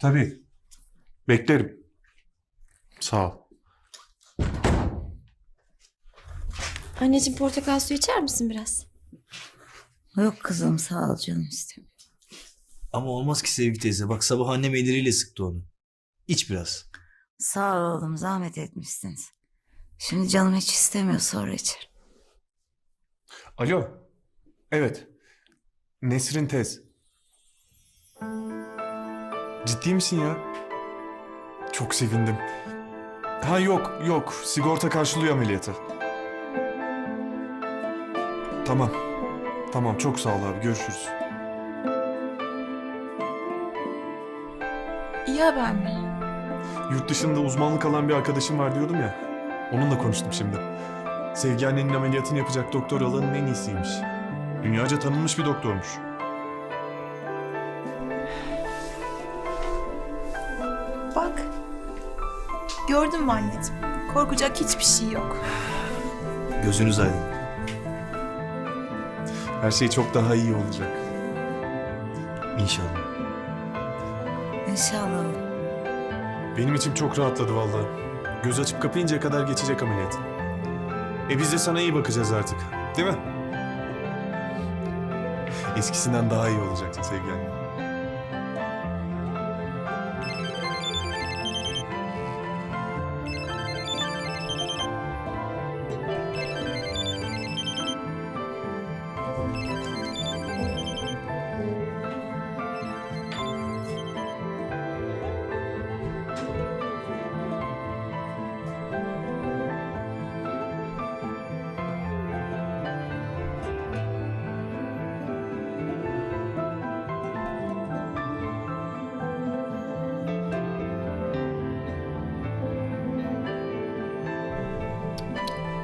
Tabii. Beklerim. Sağ ol. Anneciğim portakal suyu içer misin biraz? Yok kızım sağ ol canım istemiyorum. Ama olmaz ki Sevgi teyze. Bak sabah annem elleriyle sıktı onu. İç biraz. Sağ ol oğlum zahmet etmişsiniz. Şimdi canım hiç istemiyor sonra içerim. Alo. Evet. Nesrin tez. Ciddi misin ya? Çok sevindim. Ha yok yok. Sigorta karşılıyor ameliyatı. Tamam. Tamam çok sağ ol abi. Görüşürüz. İyi haber mi? Yurt dışında uzmanlık alan bir arkadaşım var diyordum ya. Onunla konuştum şimdi. Sevgi annenin ameliyatını yapacak doktor alanın en iyisiymiş. Dünyaca tanınmış bir doktormuş. Gördün mü anneciğim? Korkacak hiçbir şey yok. Gözünüz aydın. Her şey çok daha iyi olacak. İnşallah. İnşallah. Benim için çok rahatladı vallahi. Göz açıp kapayıncaya kadar geçecek ameliyat. E biz de sana iyi bakacağız artık. Değil mi? Eskisinden daha iyi olacaksın sevgi anne.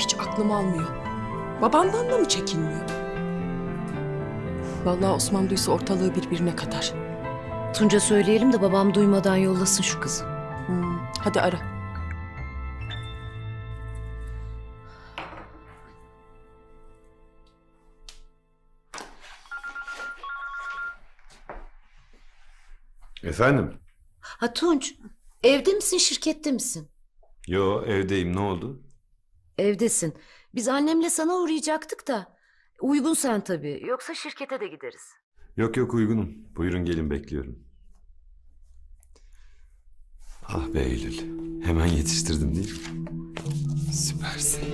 Hiç aklım almıyor. Babandan da mı çekinmiyor? Vallahi Osman duysa ortalığı birbirine katar. Tunca söyleyelim de babam duymadan yollasın şu kızı. Hmm, hadi ara. Efendim? Ha Tunç, evde misin şirkette misin? Yo evdeyim ne oldu? Evdesin. Biz annemle sana uğrayacaktık da. Uygun sen tabii. Yoksa şirkete de gideriz. Yok yok uygunum. Buyurun gelin bekliyorum. Ah be Eylül. Hemen yetiştirdim değil mi? Süpersin.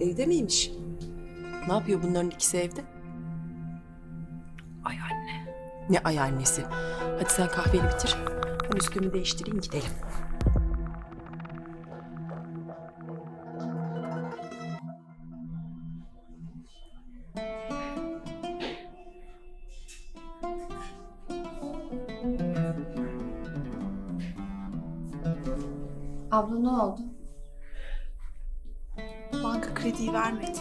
Evde miymiş? Ne yapıyor bunların ikisi evde? Ay anne. Ne ay annesi. Hadi sen kahveni bitir. Ben üstümü değiştireyim gidelim. Abla ne oldu? Banka krediyi vermedi.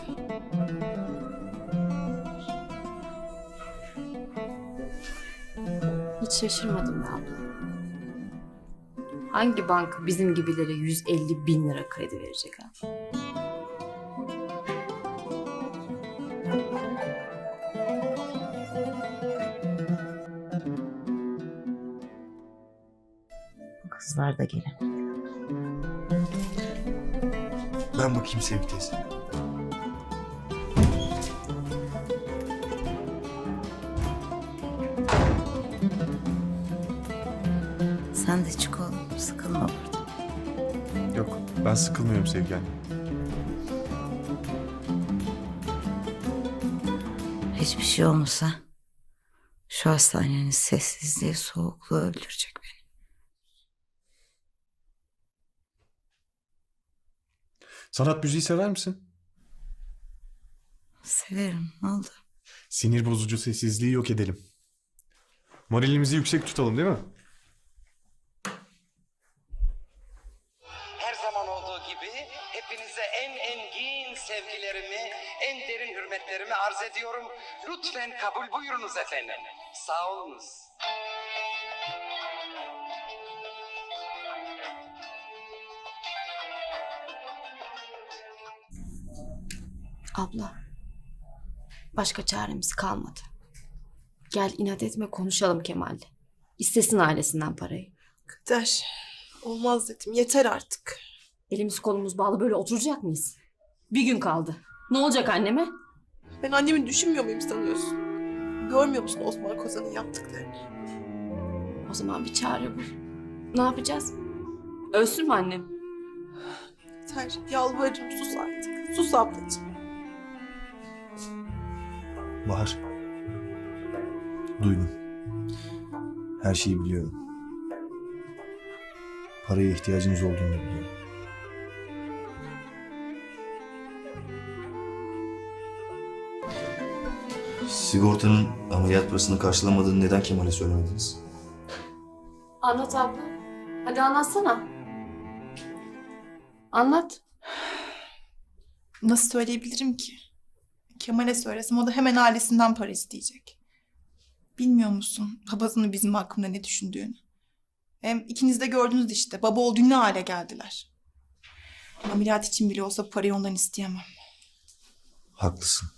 Hiç şaşırmadım be abla. Hangi banka bizim gibilere 150 bin lira kredi verecek ha? Kızlar da gelin. Ben bakayım Sevgi teyze. Sen de çık oğlum sıkılma burada. Yok ben sıkılmıyorum sevgi anne. Hiçbir şey olmasa şu hastanenin sessizliği soğukluğu öldürecek Sanat müziği sever misin? Severim ne oldu? Sinir bozucu sessizliği yok edelim. Moralimizi yüksek tutalım değil mi? Her zaman olduğu gibi hepinize en engin sevgilerimi, en derin hürmetlerimi arz ediyorum. Lütfen kabul buyurunuz efendim. Sağ olunuz. Abla. Başka çaremiz kalmadı. Gel inat etme konuşalım Kemal'le. İstesin ailesinden parayı. Kader. Olmaz dedim. Yeter artık. Elimiz kolumuz bağlı böyle oturacak mıyız? Bir gün kaldı. Ne olacak anneme? Ben annemi düşünmüyor muyum sanıyorsun? Görmüyor musun Osman Kozan'ın yaptıklarını? O zaman bir çare bul. Ne yapacağız? Ölsün mü annem? Yeter. Yalvarırım sus artık. Sus ablacığım. Bahar. Duydum. Her şeyi biliyorum. Paraya ihtiyacınız olduğunu biliyorum. Sigortanın ameliyat parasını karşılamadığını neden Kemal'e söylemediniz? Anlat abla. Hadi anlatsana. Anlat. Nasıl söyleyebilirim ki? Kemal'e söylesem o da hemen ailesinden para isteyecek. Bilmiyor musun babasının bizim hakkında ne düşündüğünü? Hem ikiniz de gördünüz işte baba olduğu ne hale geldiler. Ameliyat için bile olsa parayı ondan isteyemem. Haklısın.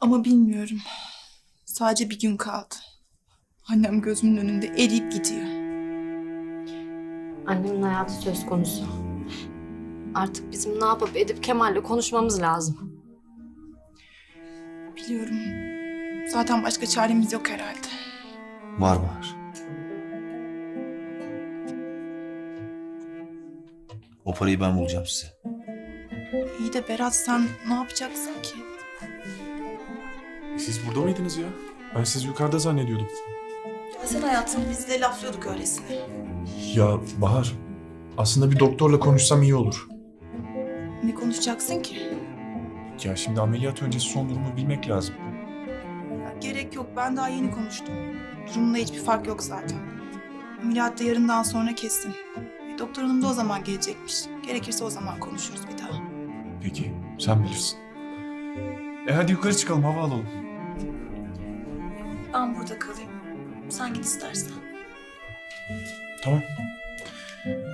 Ama bilmiyorum. Sadece bir gün kaldı. Annem gözümün önünde eriyip gidiyor. Annemin hayatı söz konusu. Artık bizim ne yapıp edip Kemal'le konuşmamız lazım. Biliyorum. Zaten başka çaremiz yok herhalde. Var Bahar. O parayı ben bulacağım size. İyi de Berat sen ne yapacaksın ki? E, Siz burada mıydınız ya? Ben sizi yukarıda zannediyordum. Ya sen hayatım biz de laflıyorduk öylesine. Ya Bahar, aslında bir doktorla konuşsam iyi olur. Ne konuşacaksın ki? Ya şimdi ameliyat öncesi son durumu bilmek lazım. Ya gerek yok ben daha yeni konuştum. Durumda hiçbir fark yok zaten. Ameliyat da yarından sonra kesin. E, doktor hanım da o zaman gelecekmiş. Gerekirse o zaman konuşuruz bir daha. Peki, sen bilirsin. E hadi yukarı çıkalım, hava alalım. Ben burada kalayım. Sen git istersen. Tamam.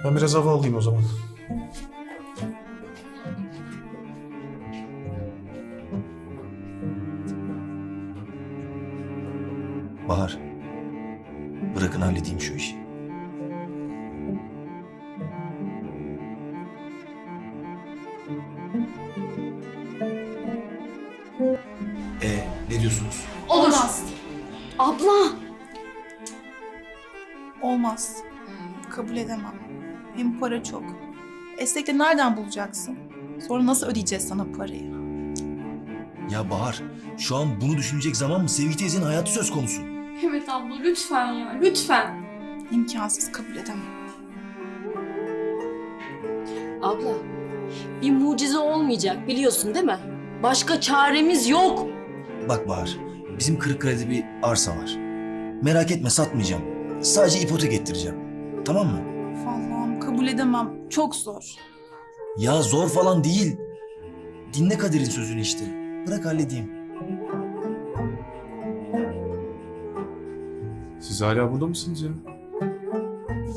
Ben biraz hava alayım o zaman. Bahar. Bırakın halledeyim şu işi. E ne diyorsunuz? Olmaz. Abla! Olmaz. Kabul edemem. Hem para çok. Estek de nereden bulacaksın? Sonra nasıl ödeyeceğiz sana parayı? Ya Bahar, şu an bunu düşünecek zaman mı? Sevgi teyzenin hayatı söz konusu. Evet abla lütfen ya lütfen. İmkansız kabul edemem. Abla, bir mucize olmayacak biliyorsun değil mi? Başka çaremiz yok. Bak Bahar, bizim Kırıkkale'de bir arsa var. Merak etme satmayacağım. Sadece ipotek ettireceğim. Tamam mı? Allah'ım kabul edemem. Çok zor. Ya zor falan değil. Dinle Kader'in sözünü işte. Bırak halledeyim. Siz hala burada mısınız ya?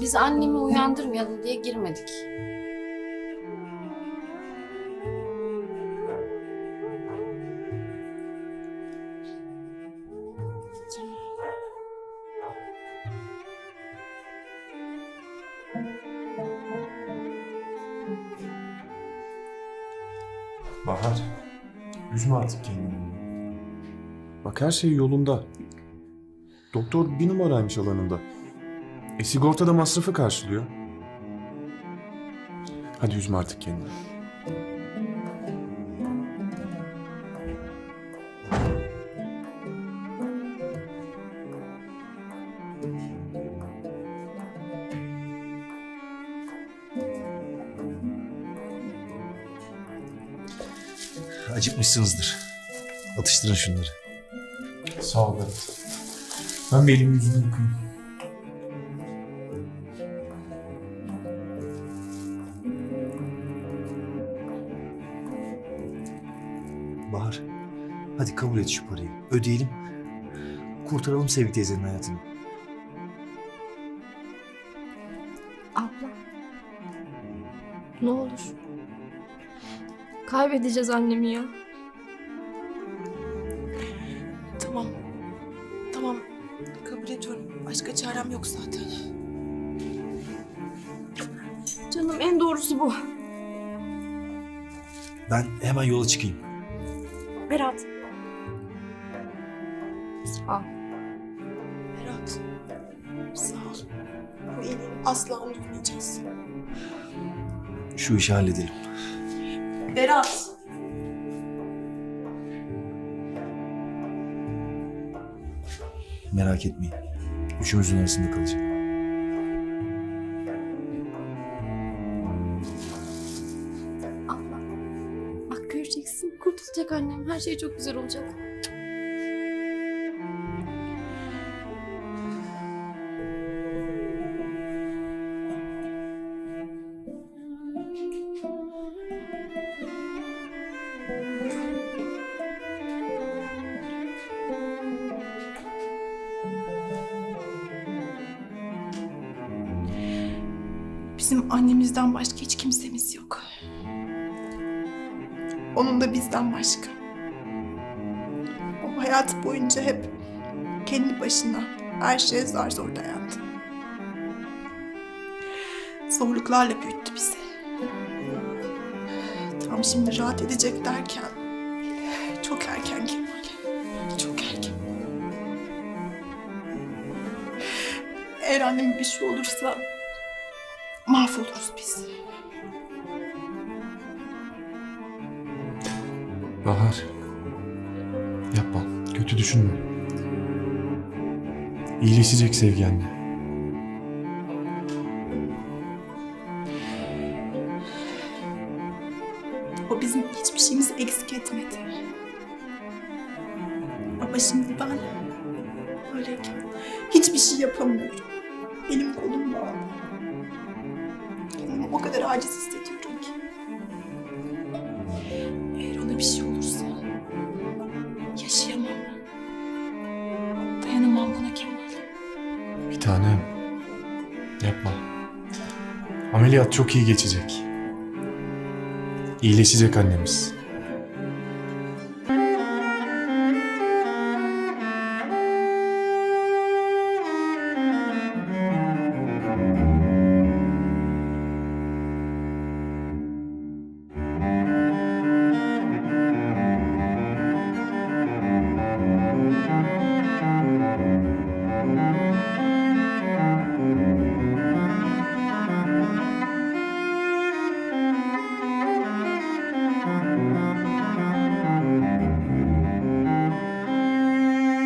Biz annemi uyandırmayalım diye girmedik. Bahar, üzme artık kendini. Bak her şey yolunda. Doktor bir numaraymış alanında. E sigorta da masrafı karşılıyor. Hadi üzme artık kendini. Acıkmışsınızdır. Atıştırın şunları. Sağ ol Berat. Ben bir elimi yüzümü yıkayayım. Bahar, hadi kabul et şu parayı. Ödeyelim. Kurtaralım Sevgi teyzenin hayatını. Abla. Ne olur. Kaybedeceğiz annemi ya. Başka çarem yok zaten. Canım en doğrusu bu. Ben hemen yola çıkayım. Berat. Berat. Sağ ol. Bu iyiliğini asla unutmayacağız. Şu işi halledelim. Berat. Merak etmeyin. Üçümüzün arasında kalacak. Allah. Bak göreceksin. Kurtulacak annem. Her şey çok güzel olacak. Bizim annemizden başka hiç kimsemiz yok. Onun da bizden başka. O hayatı boyunca hep kendi başına her şeye zar zor dayandı. Zorluklarla büyüttü bizi. Tam şimdi rahat edecek derken çok erken Kemal. Çok erken. Eğer anneme bir şey olursa mahvoluruz biz. Bahar. Yapma. Kötü düşünme. İyileşecek Sevgi anne. O bizim hiçbir şeyimizi eksik etmedi. Ama şimdi ben öyleyken hiçbir şey yapamıyorum. Aciz hissediyorum ki. Eğer ona bir şey olursa yaşayamam. Dayanamam buna Kemal. Bir tanem. Yapma. Ameliyat çok iyi geçecek. İyileşecek annemiz.